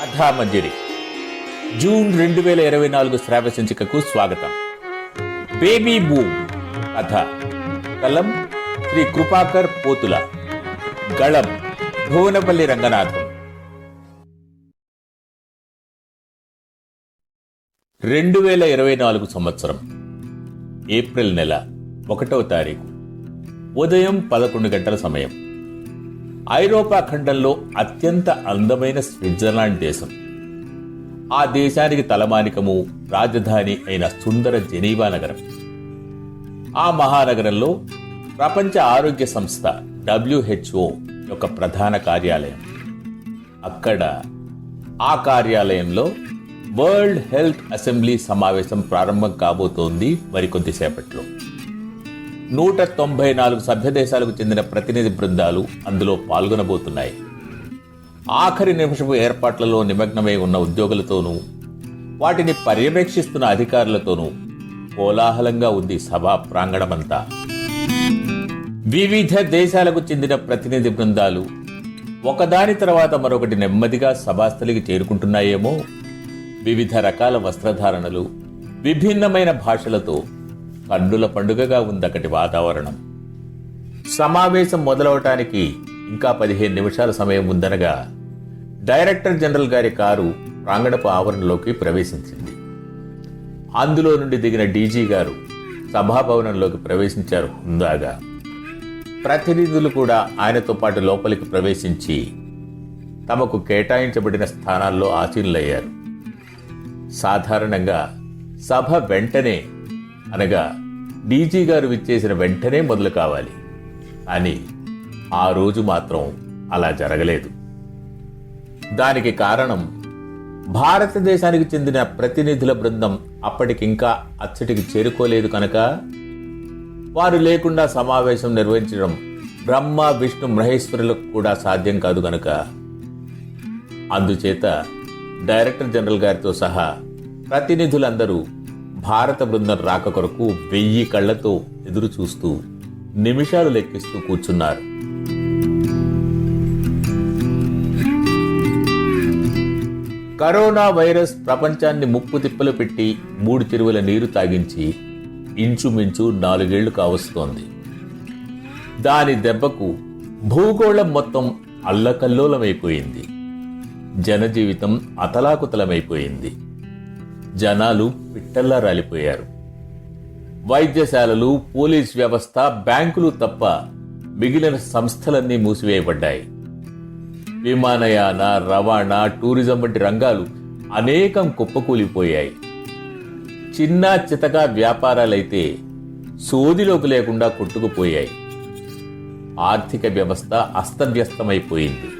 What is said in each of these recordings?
కథామంజరి. June రెండు వేల ఇరవై నాలుగు శ్రావ్య సంచికకు స్వాగతం. బేబీ బూమ్ కథ. కలం శ్రీ కృపాకర్ పోతుల. గళం భువనపల్లి రంగనాథం. రెండు వేల ఇరవై నాలుగు సంవత్సరం ఏప్రిల్ నెల ఒకటవ తారీఖు. ఉదయం పదకొండు గంటల సమయం. ఐరోపా ఖండంలో అత్యంత అందమైన స్విట్జర్లాండ్ దేశం. ఆ దేశానికి తలమానికము రాజధాని అయిన సుందర జెనీవా నగరం. ఆ మహానగరంలో ప్రపంచ ఆరోగ్య సంస్థ డబ్ల్యూహెచ్ఓ యొక్క ప్రధాన కార్యాలయం. అక్కడ ఆ కార్యాలయంలో వరల్డ్ హెల్త్ అసెంబ్లీ సమావేశం ప్రారంభం కాబోతోంది మరికొద్దిసేపట్లో. నూట తొంభై నాలుగు సభ్య దేశాలకు చెందిన ప్రతినిధి బృందాలు అందులో పాల్గొనబోతున్నాయి. ఆఖరి నిమిషపు ఏర్పాట్లలో నిమగ్నమై ఉన్న ఉద్యోగులతోనూ వాటిని పర్యవేక్షిస్తున్న అధికారులతోనూ కోలాహలంగా ఉంది సభా ప్రాంగణమంతా. వివిధ దేశాలకు చెందిన ప్రతినిధి బృందాలు ఒకదాని తర్వాత మరొకటి నెమ్మదిగా సభాస్థలికి చేరుకుంటున్నాయేమో? వివిధ రకాల వస్త్రధారణలు విభిన్నమైన భాషలతో కన్నుల పండుగగా ఉందక్కటి వాతావరణం. సమావేశం మొదలవటానికి ఇంకా పదిహేను నిమిషాల సమయం ఉందనగా డైరెక్టర్ జనరల్ గారి కారు ప్రాంగణపు ఆవరణలోకి ప్రవేశించింది. అందులో నుండి దిగిన డీజీ గారు సభాభవనంలోకి ప్రవేశించారు హుందాగా. ప్రతినిధులు కూడా ఆయనతో పాటు లోపలికి ప్రవేశించి తమకు కేటాయించబడిన స్థానాల్లో ఆసీనులయ్యారు సాధారణంగా సభ వెంటనే అనగా డీజీ గారు విచ్చేసిన వెంటనే మొదలు కావాలి. అని ఆ రోజు మాత్రం అలా జరగలేదు. దానికి కారణం భారతదేశానికి చెందిన ప్రతినిధుల బృందం అప్పటికింకా అచ్చటికి చేరుకోలేదు కనుక వారు లేకుండా సమావేశం నిర్వహించడం బ్రహ్మ విష్ణు మహేశ్వరులకు కూడా సాధ్యం కాదు కనుక అందుచేత డైరెక్టర్ జనరల్ గారితో సహా ప్రతినిధులందరూ భారత బృందం రాక కొరకు వెయ్యి కళ్ళతో ఎదురు చూస్తూ నిమిషాలు లెక్కిస్తూ కూర్చున్నారు. కరోనా వైరస్ ప్రపంచాన్ని ముప్పు తిప్పలు పెట్టి మూడు చెరువుల నీరు తాగించి ఇంచుమించు నాలుగేళ్ళు కావస్తోంది. దాని దెబ్బకు భూగోళం మొత్తం అల్లకల్లోలమైపోయింది. జనజీవితం అతలాకుతలమైపోయింది. జనాలు పిట్టల్లా రాలిపోయారు వైద్యశాలలు పోలీస్ వ్యవస్థ బ్యాంకులు తప్ప మిగిలిన సంస్థలన్నీ మూసివేయబడ్డాయి. విమానయాన రవాణా టూరిజం వంటి రంగాలు అనేకం కుప్పకూలిపోయాయి. చిన్న చితక వ్యాపారాలైతే సోదిలోకి లేకుండా కొట్టుకుపోయాయి. ఆర్థిక వ్యవస్థ అస్తవ్యస్తమైపోయింది.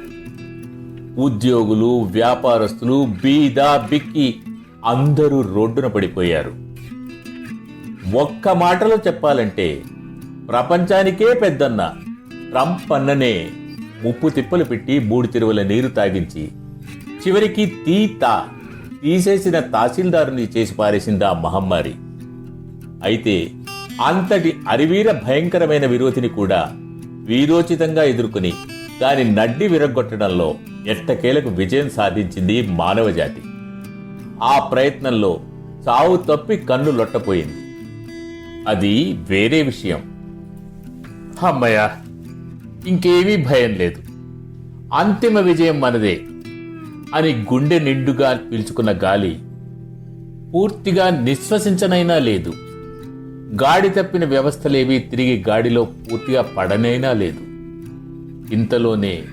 ఉద్యోగులు వ్యాపారస్తులు బీద బిక్కి అందరూ రోడ్డున పడిపోయారు. ఒక్క మాటలో చెప్పాలంటే ప్రపంచానికే పెద్దన్న ట్రంప్ అన్ననే ముప్పు తిప్పలు పెట్టి మూడు తిరువుల నీరు తాగించి చివరికి తీత తీసేసిన తహసీల్దారుని చేసి పారేసింది ఆ మహమ్మారి. అయితే అంతటి అరివీర భయంకరమైన విరోధిని కూడా వీరోచితంగా ఎదుర్కొని దాని నడ్డి విరగొట్టడంలో ఎట్టకేలకు విజయం సాధించింది మానవజాతి. ఆ ప్రయత్నంలో చావు తప్పి కన్ను లొట్టపోయింది. అది వేరే విషయం. అమ్మయ్య ఇంకేమీ భయం లేదు. అంతిమ విజయం మనదే అని గుండె నిండుగా పీల్చుకున్న గాలి పూర్తిగా నిశ్వసించనైనా లేదు. గాడి తప్పిన వ్యవస్థలేవి తిరిగి గాడిలో పూర్తిగా పడనైనా లేదు. ఇంతలోనే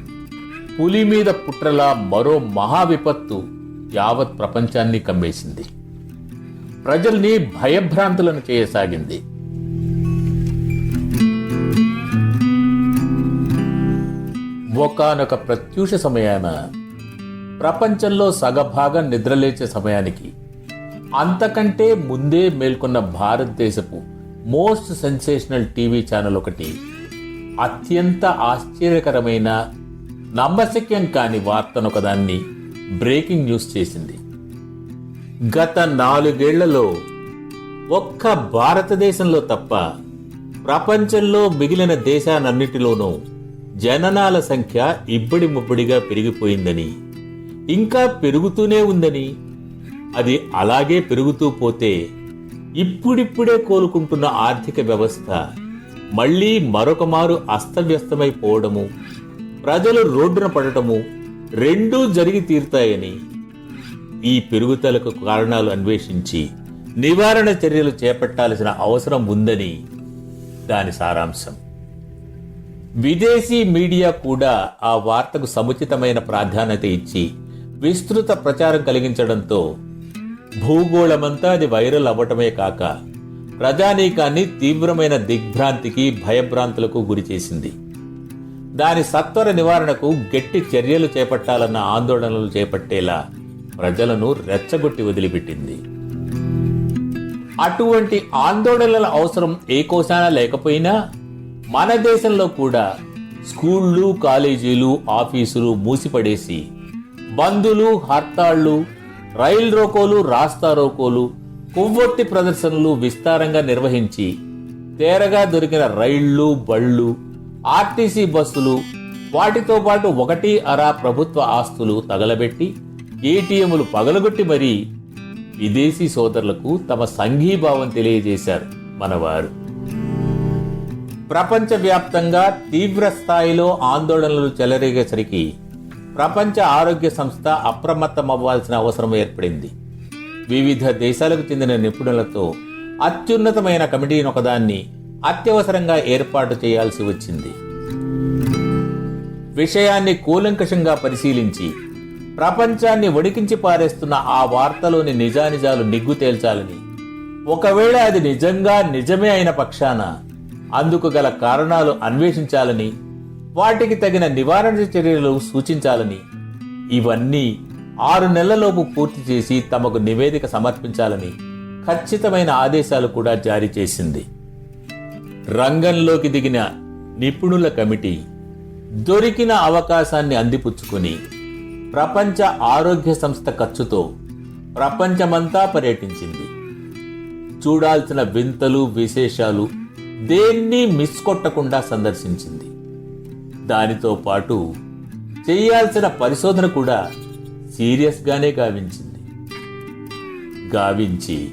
పులి మీద పుట్రలా మరో మహా విపత్తు యావత్ ప్రపంచాన్ని కమ్మేసింది. ప్రజల్ని భయభ్రాంతులను చేయసాగింది. ఒకనొక ప్రత్యూష సమయాన ప్రపంచంలో సగభాగం నిద్రలేచే సమయానికి అంతకంటే ముందే మేల్కొన్న భారతదేశపు మోస్ట్ సెన్సేషనల్ టీవీ ఛానల్ ఒకటి అత్యంత ఆశ్చర్యకరమైన నమ్మశక్యం కాని వార్తను ఒకదాన్ని బ్రేకింగ్ న్యూస్ చేసింది. గత నాలుగేళ్ళలో ఒక్క భారతదేశంలో తప్ప ప్రపంచంలో మిగిలిన దేశాలన్నిటిలోనూ జననాల సంఖ్య ఇబ్బడి ముబ్బడిగా పెరిగిపోయిందని ఇంకా పెరుగుతూనే ఉందని అది అలాగే పెరుగుతూ పోతే ఇప్పుడిప్పుడే కోలుకుంటున్న ఆర్థిక వ్యవస్థ మళ్ళీ మరొక మారు అస్తవ్యస్తమైపోవడము ప్రజలు రోడ్డున పడటము రెండూ జరిగి తీరుతాయని ఈ పెరుగుదలకు కారణాలు అన్వేషించి నివారణ చర్యలు చేపట్టాల్సిన అవసరం ఉందని దాని సారాంశం. విదేశీ మీడియా కూడా ఆ వార్తకు సముచితమైన ప్రాధాన్యత ఇచ్చి విస్తృత ప్రచారం కలిగించడంతో భూగోళమంతా అది వైరల్ అవ్వటమే కాక ప్రజానీకాన్ని తీవ్రమైన దిగ్భ్రాంతికి భయభ్రాంతులకు గురిచేసింది. దాని సత్వర నివారణకు గట్టి చర్యలు చేపట్టాలన్న ఆందోళనలు చేపట్టేలా ప్రజలను రెచ్చగొట్టి వదిలిపెట్టింది. అటువంటి ఆందోళనల అవసరం ఏ కోశాన లేకపోయినా మన దేశంలో కూడా స్కూళ్ళు కాలేజీలు ఆఫీసులు మూసిపడేసి బందులు హర్తాళ్ళు రైల్ రోకోలు రాస్తా రోకోలు కొవ్వొత్తి ప్రదర్శనలు విస్తారంగా నిర్వహించి తేరగా దొరికిన రైళ్ళు బళ్ళు ఆర్టీసీ బస్సులు వాటితో పాటు ఒకటి అరా ప్రభుత్వ ఆస్తులు తగలబెట్టి ఏటీఎంలు పగలగొట్టి మరీ విదేశీ సోదరులకు తమ సంఘీభావం తెలియజేశారు మనవారు. ప్రపంచవ్యాప్తంగా తీవ్ర స్థాయిలో ఆందోళనలు చెలరేగేసరికి ప్రపంచ ఆరోగ్య సంస్థ అప్రమత్తమవ్వాల్సిన అవసరం ఏర్పడింది. వివిధ దేశాలకు చెందిన నిపుణులతో అత్యున్నతమైన కమిటీని ఒకదాన్ని అత్యవసరంగా ఏర్పాటు చేయాల్సి వచ్చింది. విషయాన్ని కూలంకషంగా పరిశీలించి ప్రపంచాన్ని వణికించి పారేస్తున్న ఆ వార్తలోని నిజానిజాలు నిగ్గు తేల్చాలని. ఒకవేళ అది నిజంగా నిజమే అయిన పక్షాన అందుకు గల కారణాలు అన్వేషించాలని వాటికి తగిన నివారణ చర్యలు సూచించాలని ఇవన్నీ ఆరు నెలలలోపు పూర్తి చేసి తమకు నివేదిక సమర్పించాలని ఖచ్చితమైన ఆదేశాలు కూడా జారీ చేసింది. రంగంలోకి దిగిన నిపుణుల కమిటీ దొరికిన అవకాశాన్ని అందిపుచ్చుకొని ప్రపంచ ఆరోగ్య సంస్థ ఖర్చుతో ప్రపంచమంతా పర్యటించింది. చూడాల్సిన వింతలు విశేషాలు దేన్ని మిస్ కొట్టకుండా సందర్శించింది. దానితో పాటు చేయాల్సిన పరిశోధన కూడా సీరియస్గానే గావించింది. గావించి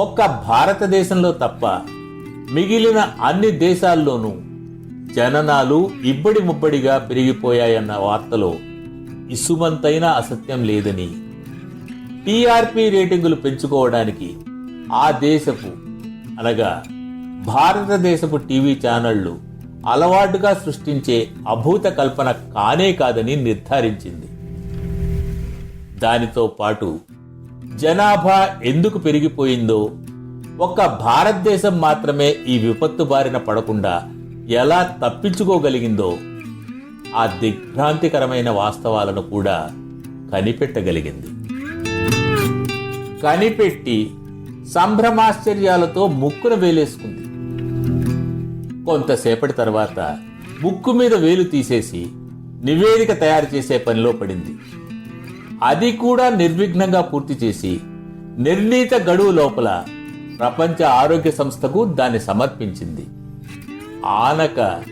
ఒక్క భారతదేశంలో తప్ప మిగిలిన అన్ని దేశాల్లోనూ జననాలు ఇబ్బడి ముబ్బడిగా పెరిగిపోయాయన్న వార్తలో ఇసుమంతైనా అసత్యం లేదని. టీఆర్పీ రేటింగులు పెంచుకోవడానికి ఆ దేశపు అనగా భారతదేశపు టీవీ ఛానళ్ళు అలవాటుగా సృష్టించే అభూత కల్పన కానే కాదని నిర్ధారించింది. దానితో పాటు జనాభా ఎందుకు పెరిగిపోయిందో ఒక్క భారతదేశం మాత్రమే ఈ విపత్తు బారిన పడకుండా ఎలా తప్పించుకోగలిగిందో ఆ దిగ్భ్రాంతికరమైన వాస్తవాలను కూడా కనిపెట్టగలిగింది. కనిపెట్టి సంభ్రమాశ్చర్యాలతో ముక్కున వేలేసుకుంది. కొంతసేపటి తర్వాత ముక్కు మీద వేలు తీసేసి నివేదిక తయారు చేసే పనిలో పడింది. అది కూడా నిర్విఘ్నంగా పూర్తి చేసి నిర్ణీత గడువు లోపల ప్రపంచ ఆరోగ్య సంస్థకు దాన్ని సమర్పించింది. ఆనక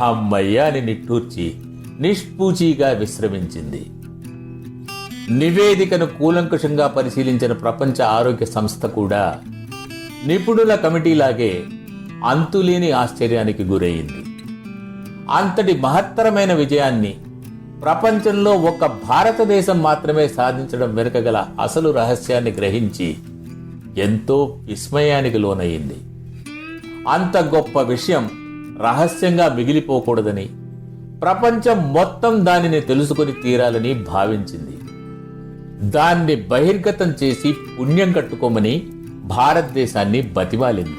హమ్మయ్యాని నిట్టూర్చి నిష్పూచీగా విశ్రమించింది. నివేదికను కూలంకుషంగా పరిశీలించిన ప్రపంచ ఆరోగ్య సంస్థ కూడా నిపుణుల కమిటీలాగే అంతులేని ఆశ్చర్యానికి గురయింది అంతటి మహత్తరమైన విజయాన్ని ప్రపంచంలో ఒక్క భారతదేశం మాత్రమే సాధించడం వెనుక గల అసలు రహస్యాన్ని గ్రహించి ఎంతో విస్మయానికి లోనయ్యింది అంత గొప్ప విషయం రహస్యంగా మిగిలిపోకూడదని ప్రపంచం మొత్తం దానిని తెలుసుకొని తీరాలని భావించింది. దాన్ని బహిర్గతం చేసి పుణ్యం కట్టుకోమని భారతదేశాన్ని బతిమాలింది.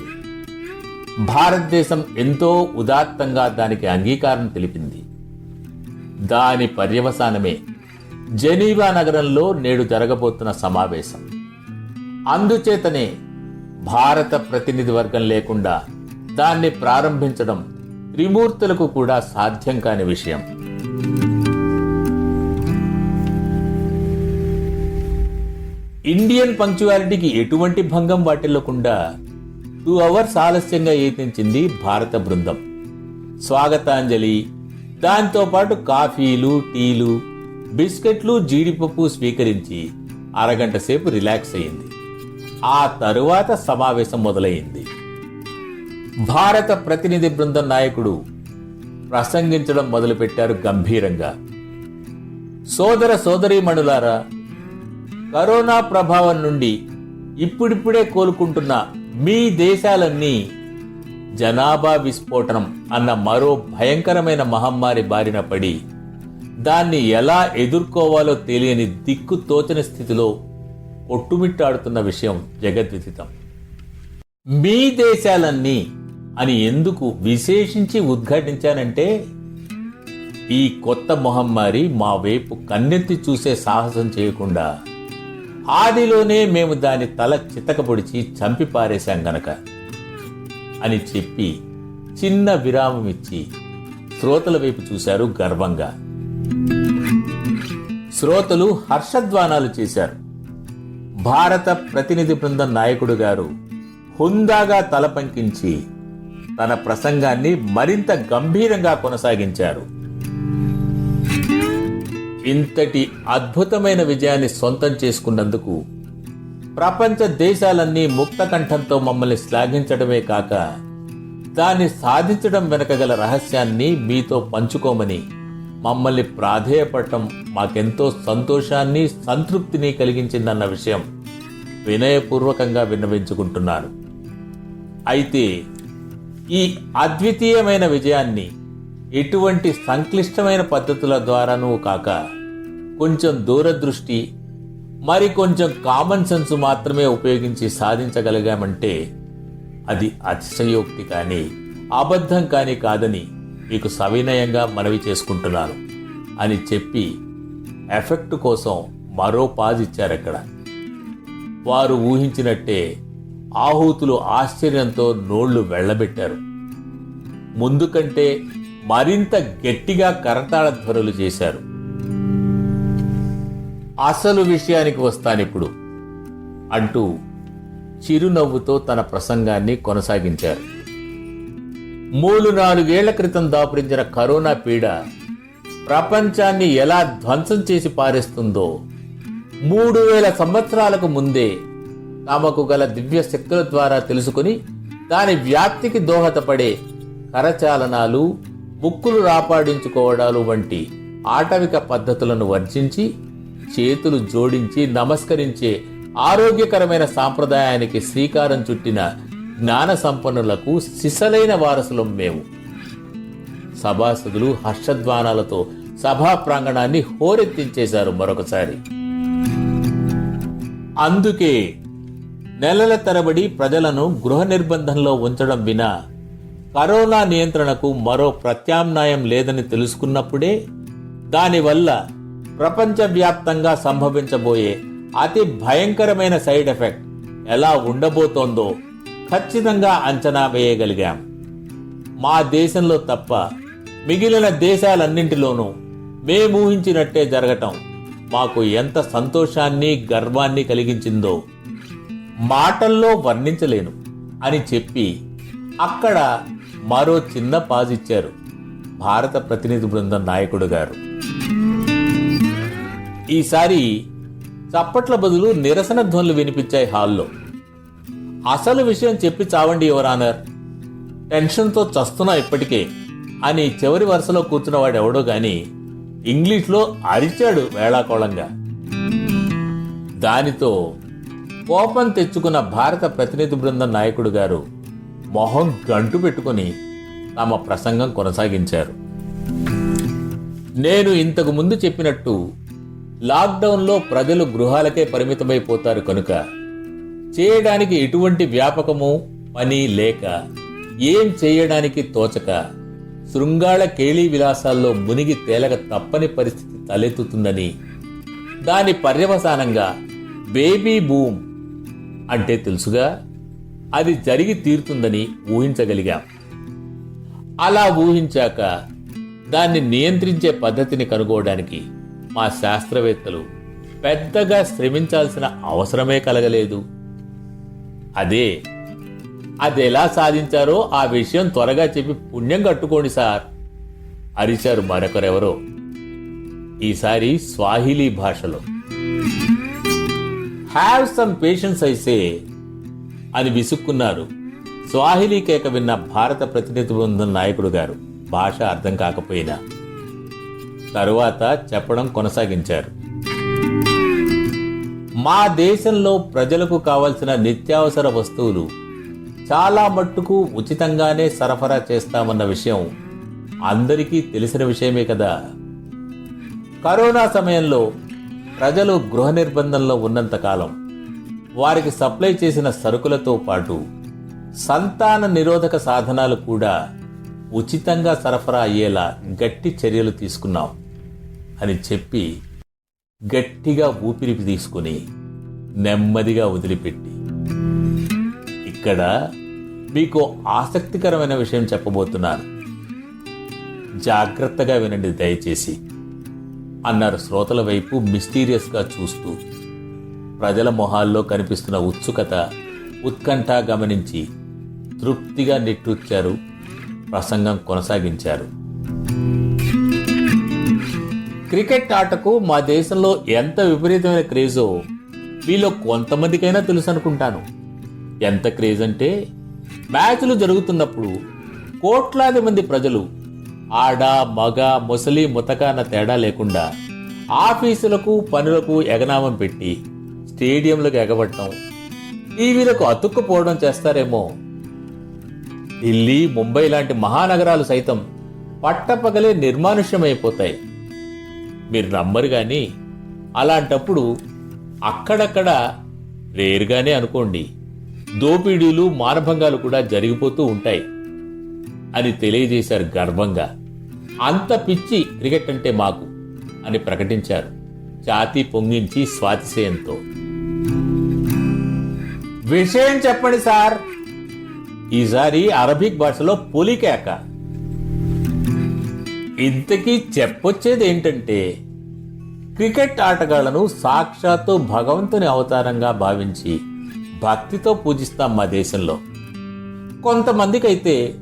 భారతదేశం ఎంతో ఉదాత్తంగా దానికి అంగీకారం తెలిపింది. దాని పర్యవసానమే జెనీవా నగరంలో నేడు జరగబోతున్న సమావేశం. అందుచేతనే భారత ప్రతినిధి వర్గం లేకుండా దాన్ని ప్రారంభించడం త్రిమూర్తులకు కూడా సాధ్యం కాని విషయం. ఇండియన్ పంక్చువాలిటీకి ఎటువంటి భంగం వాటిల్లకుండా టూ అవర్స్ ఆలస్యంగా యత్నించింది భారత బృందం. స్వాగతాంజలి దాంతో పాటు కాఫీలు టీలు బిస్కెట్లు జీడిపప్పు స్వీకరించి అరగంట సేపు రిలాక్స్ అయింది ఆ తరువాత సమావేశం మొదలైంది. భారత ప్రతినిధి బృందం నాయకుడు ప్రసంగించడం మొదలుపెట్టారు గంభీరంగా. సోదర సోదరీమణులారా కరోనా ప్రభావం నుండి ఇప్పుడిప్పుడే కోలుకుంటున్న మీ దేశాలన్నీ జనాభా విస్ఫోటనం అన్న మరో భయంకరమైన మహమ్మారి బారిన పడి దాన్ని ఎలా ఎదుర్కోవాలో తెలియని దిక్కు తోచని స్థితిలో ఒట్టుమిట్టాడుతున్న విషయం జగద్విదితం మీ దేశాలన్నీ అని ఎందుకు విశేషించి ఉద్ఘాటించానంటే ఈ కొత్త మహమ్మారి మా వైపు కన్నెత్తి చూసే సాహసం చేయకుండా ఆదిలోనే మేము దాని తల చితకపొడిచి చంపి పారేశాం గనక అని చెప్పి చిన్న విరామం ఇచ్చి శ్రోతల వైపు చూశారు గర్వంగా. శ్రోతలు హర్షధ్వానాలు చేశారు. భారత ప్రతినిధి బృందం నాయకుడు గారు హుందాగా తలపంకించి తన ప్రసంగాన్ని మరింత గంభీరంగా కొనసాగించారు. ఇంతటి అద్భుతమైన విజయాన్ని సొంతం చేసుకున్నందుకు ప్రపంచ దేశాలన్నీ ముక్త కంఠంతో మమ్మల్ని శ్లాఘించడమే కాక దాన్ని సాధించడం వెనుక గల రహస్యాన్ని మీతో పంచుకోమని మమ్మల్ని ప్రాధేయపడటం మాకెంతో సంతోషాన్ని సంతృప్తిని కలిగించిందన్న విషయం వినయపూర్వకంగా విన్నవించుకుంటున్నాను. అయితే ఈ అద్వితీయమైన విజయాన్ని ఎటువంటి సంక్లిష్టమైన పద్ధతుల ద్వారానూ కాక కొంచెం దూరదృష్టి మరి కొంచెం కామన్ సెన్స్ మాత్రమే ఉపయోగించి సాధించగలిగామంటే అది అతిశయోక్తి కానీ అబద్ధం కానీ కాదని మీకు సవినయంగా మనవి చేసుకుంటున్నాను అని చెప్పి ఎఫెక్ట్ కోసం మరో పాజ్ ఇచ్చారక్కడ వారు ఊహించినట్టే ఆహూతులు ఆశ్చర్యంతో నోళ్ళు వెళ్ళబెట్టారు ముందు కంటే మరింత గట్టిగా కరతాళ ధ్వనులు చేశారు. అసలు విషయానికి వస్తానిప్పుడు అంటూ చిరునవ్వుతో తన ప్రసంగాన్ని కొనసాగించారు. మూడు నాలుగేళ్ళ క్రితం దాపురించిన కరోనా పీడ ప్రపంచాన్ని ఎలా ధ్వంసం చేసి పారేస్తుందో మూడు వేల సంవత్సరాలకు ముందే తమకు గల దివ్య శక్తుల ద్వారా తెలుసుకుని దాని వ్యాప్తికి దోహదపడే కరచాలనాలు ముక్కులు రాపాడించుకోవడాలు వంటి ఆటవిక పద్ధతులను వర్జించి చేతులు జోడించి నమస్కరించే ఆరోగ్యకరమైన సాంప్రదాయానికి శ్రీకారం చుట్టిన జ్ఞాన సంపన్నులకు సిసలైన వారసులం మేము. సభాసదులు హర్షధ్వానాలతో సభా ప్రాంగణాన్ని హోరెత్తించేశారు మరొకసారి. అందుకే నెలల తరబడి ప్రజలను గృహ నిర్బంధంలో ఉంచడం వినా కరోనా నియంత్రణకు మరో ప్రత్యామ్నాయం లేదని తెలుసుకున్నప్పుడే దానివల్ల ప్రపంచవ్యాప్తంగా సంభవించబోయే అతి భయంకరమైన సైడ్ ఎఫెక్ట్ ఎలా ఉండబోతోందో ఖచ్చితంగా అంచనా వేయగలిగాం. మా దేశంలో తప్ప మిగిలిన దేశాలన్నింటిలోనూ మేమూహించినట్టే జరగటం మాకు ఎంత సంతోషాన్ని గర్వాన్ని కలిగించిందో మాటల్లో వర్ణించలేను అని చెప్పి అక్కడ మరో చిన్న పాజిచ్చారు భారత ప్రతినిధి బృందం నాయకుడు గారు. ఈసారి చప్పట్ల బదులు నిరసన ధ్వనులు వినిపించాయి హాల్లో. అసలు విషయం చెప్పి చావండి యువరానర్ టెన్షన్తో చస్తున్నా ఇప్పటికే. అని చివరి వరుసలో కూర్చున్నవాడు ఎవడో గాని ఇంగ్లీష్లో అరిచాడు వేళాకోళంగా. దానితో కోపం తెచ్చుకున్న భారత ప్రతినిధి బృందం నాయకుడు గారు మొహం గంటు పెట్టుకుని తమ ప్రసంగం కొనసాగించారు. నేను ఇంతకు ముందు చెప్పినట్టు లాక్డౌన్లో ప్రజలు గృహాలకే పరిమితమైపోతారు కనుక చేయడానికి ఎటువంటి వ్యాపకము పని లేక ఏం చేయడానికి తోచక శృంగాళ కేళీ విలాసాల్లో మునిగి తేలక తప్పని పరిస్థితి తలెత్తుతుందని దాని పర్యవసానంగా బేబీ బూమ్ అంటే తెలుసుగా అది జరిగి తీరుతుందని ఊహించగలిగాం. అలా ఊహించాక దాన్ని నియంత్రించే పద్ధతిని కనుగోవడానికి మా శాస్త్రవేత్తలు పెద్దగా శ్రమించాల్సిన అవసరమే కలగలేదు. అదే. అది ఎలా సాధించారో ఆ విషయం త్వరగా చెప్పి పుణ్యం కట్టుకోండి సార్. అరిచారు మరొకరెవరో? ఈసారి స్వాహిలీ భాషలో. హ్యావ్ సమ్ పేషెన్స్ అయితే అని విసుక్కున్నారు. స్వాహిలీ కేక విన్న భారత ప్రతినిధి బృందం నాయకుడు గారు. భాష అర్థం కాకపోయినా. తరువాత చెప్పడం కొనసాగించారు. మా దేశంలో ప్రజలకు కావలసిన నిత్యావసర వస్తువులు చాలా మట్టుకు ఉచితంగానే సరఫరా చేస్తామన్న విషయం అందరికీ తెలిసిన విషయమే కదా. కరోనా సమయంలో ప్రజలు గృహ నిర్బంధంలో ఉన్నంతకాలం వారికి సప్లై చేసిన సరుకులతో పాటు సంతాన నిరోధక సాధనాలు కూడా ఉచితంగా సరఫరా అయ్యేలా గట్టి చర్యలు తీసుకున్నాం అని చెప్పి గట్టిగా ఊపిరి తీసుకుని నెమ్మదిగా వదిలిపెట్టి. ఇక్కడ మీకు ఆసక్తికరమైన విషయం చెప్పబోతున్నాను. జాగ్రత్తగా వినండి దయచేసి అన్నారు శ్రోతల వైపు మిస్టీరియస్గా చూస్తూ. ప్రజల మొహాల్లో కనిపిస్తున్న ఉత్సుకత ఉత్కంఠ గమనించి తృప్తిగా నిట్టూర్చారు ప్రసంగం కొనసాగించారు. క్రికెట్ ఆటకు మా దేశంలో ఎంత విపరీతమైన క్రేజో మీలో కొంతమందికైనా తెలుసు అనుకుంటాను. ఎంత క్రేజ్ అంటే మ్యాచ్లు జరుగుతున్నప్పుడు కోట్లాది మంది ప్రజలు ఆడ మగ ముసలి ముతక అన్న తేడా లేకుండా ఆఫీసులకు పనులకు ఎగనామం పెట్టి స్టేడియంలకు ఎగబడటం టీవీలకు అతుక్కుపోవడం చేస్తారేమో. ఢిల్లీ ముంబై లాంటి మహానగరాలు సైతం పట్టపగలే నిర్మానుష్యమైపోతాయి. మీరు నమ్మరు కానీ అలాంటప్పుడు అక్కడక్కడ రేరుగానే అనుకోండి. దోపిడీలు మానభంగాలు కూడా జరిగిపోతూ ఉంటాయి. అని తెలియజేశారు గర్వంగా. అంత పిచ్చి క్రికెట్ అంటే మాకు అని ప్రకటించారు. ఛాతీ పొంగించి స్వాతిశయంతో. విషయం చెప్పండి సార్. ఈసారి అరబిక్ భాషలో పులికేక ఇంతకీ చెప్పొచ్చేది ఏంటంటే క్రికెట్ ఆటగాళ్ళను సాక్షాత్తు భగవంతుని అవతారంగా భావించి భక్తితో పూజిస్తాం మా దేశంలో. కొంతమందికైతే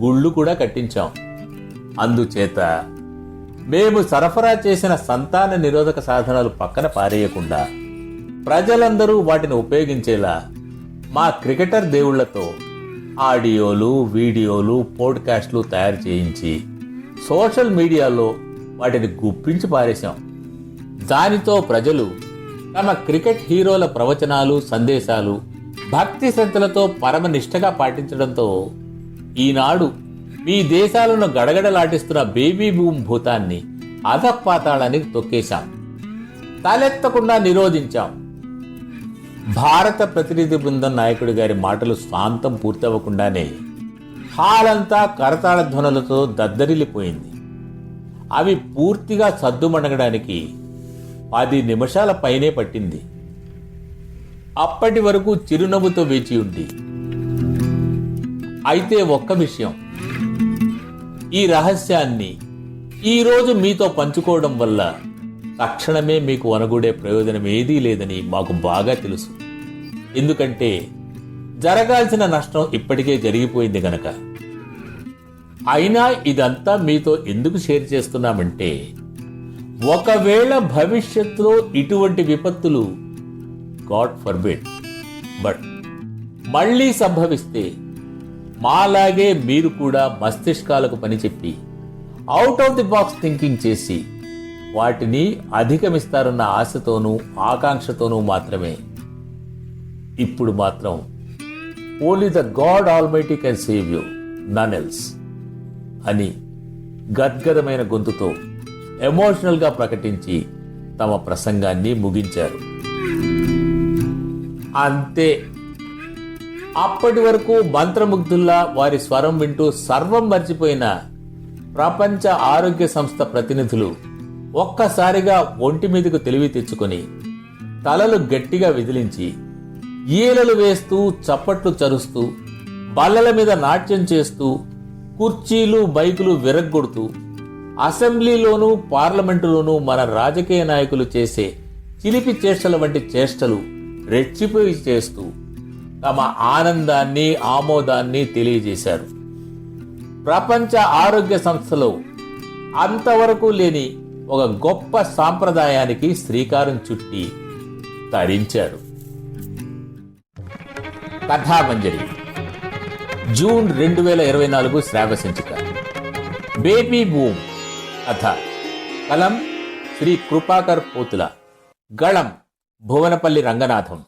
గుళ్ళు కూడా కట్టించాం. అందుచేత మేము సరఫరా చేసిన సంతాన నిరోధక సాధనాలు పక్కన పారేయకుండా ప్రజలందరూ వాటిని ఉపయోగించేలా మా క్రికెటర్ దేవుళ్ళతో ఆడియోలు వీడియోలు పోడ్కాస్ట్లు తయారు చేయించి సోషల్ మీడియాలో వాటిని గుప్పించి పారేశాం. దానితో ప్రజలు తమ క్రికెట్ హీరోల ప్రవచనాలు సందేశాలు భక్తి శ్రద్ధలతో పరమనిష్టగా పాటించడంతో ఈనాడు మీ దేశాలను గడగడలాటిస్తున్న బేబీ బూమ్ భూతాన్ని అధపాతాళానికి తొక్కేశాం. తలెత్తకుండా నిరోధించాం. భారత ప్రతినిధి బృందం నాయకుడి గారి మాటలు స్వాంతం పూర్తవ్వకుండానే హాలంతా కరతాళ ధ్వనులతో దద్దరిల్లిపోయింది. అవి పూర్తిగా సద్దుమణగడానికి పది నిమిషాల పైనే పట్టింది. అప్పటి వరకు చిరునవ్వుతో వేచి ఉంది అయితే ఒక్క విషయం. ఈ రహస్యాన్ని ఈరోజు మీతో పంచుకోవడం వల్ల తక్షణమే మీకు వనగూడే ప్రయోజనం ఏదీ లేదని మాకు బాగా తెలుసు. ఎందుకంటే జరగాల్సిన నష్టం ఇప్పటికే జరిగిపోయింది గనక. అయినా ఇదంతా మీతో ఎందుకు షేర్ చేస్తున్నామంటే ఒకవేళ భవిష్యత్తులో ఇటువంటి విపత్తులు గాడ్ ఫర్బిడ్ బట్ మళ్ళీ సంభవిస్తే మాలాగే మీరు కూడా మస్తిష్కాలకు పని చెప్పి out of the box thinking చేసి వాటిని అధిగమిస్తారన్న ఆశతోనూ ఆకాంక్షతోనూ మాత్రమే. ఇప్పుడు మాత్రం only the God almighty can save you none else అని గద్గదమైన గొంతుతో ఎమోషనల్గా ప్రకటించి తమ ప్రసంగాన్ని ముగించారు. అంతే. అప్పటి వరకు మంత్రముగ్ధుల్లా వారి స్వరం వింటూ సర్వం మర్చిపోయిన ప్రపంచ ఆరోగ్య సంస్థ ప్రతినిధులు ఒక్కసారిగా ఒంటి మీదకు తెలివి తెచ్చుకొని తలలు గట్టిగా విదిలించి ఈలలు వేస్తూ చప్పట్లు చరుస్తూ బల్లల మీద నాట్యం చేస్తూ కుర్చీలు బైకులు విరగ్గొడుతూ అసెంబ్లీలోనూ పార్లమెంటులోనూ మన రాజకీయ నాయకులు చేసే చిలిపి చేష్టల వంటి చేష్టలు రెచ్చిపోయి చేస్తూ తమ ఆనందాన్ని ఆమోదాన్ని తెలియజేశారు. ప్రపంచ ఆరోగ్య సంస్థలో అంతవరకు లేని ఒక గొప్ప సాంప్రదాయానికి శ్రీకారం చుట్టి తరించారు. కథామంజరి. జూన్ రెండు వేల ఇరవై నాలుగు శ్రావ సంచిక. బేబీ బూమ్ కథ. కలం శ్రీ కృపాకర్ పోతుల. గళం భువనపల్లి రంగనాథం.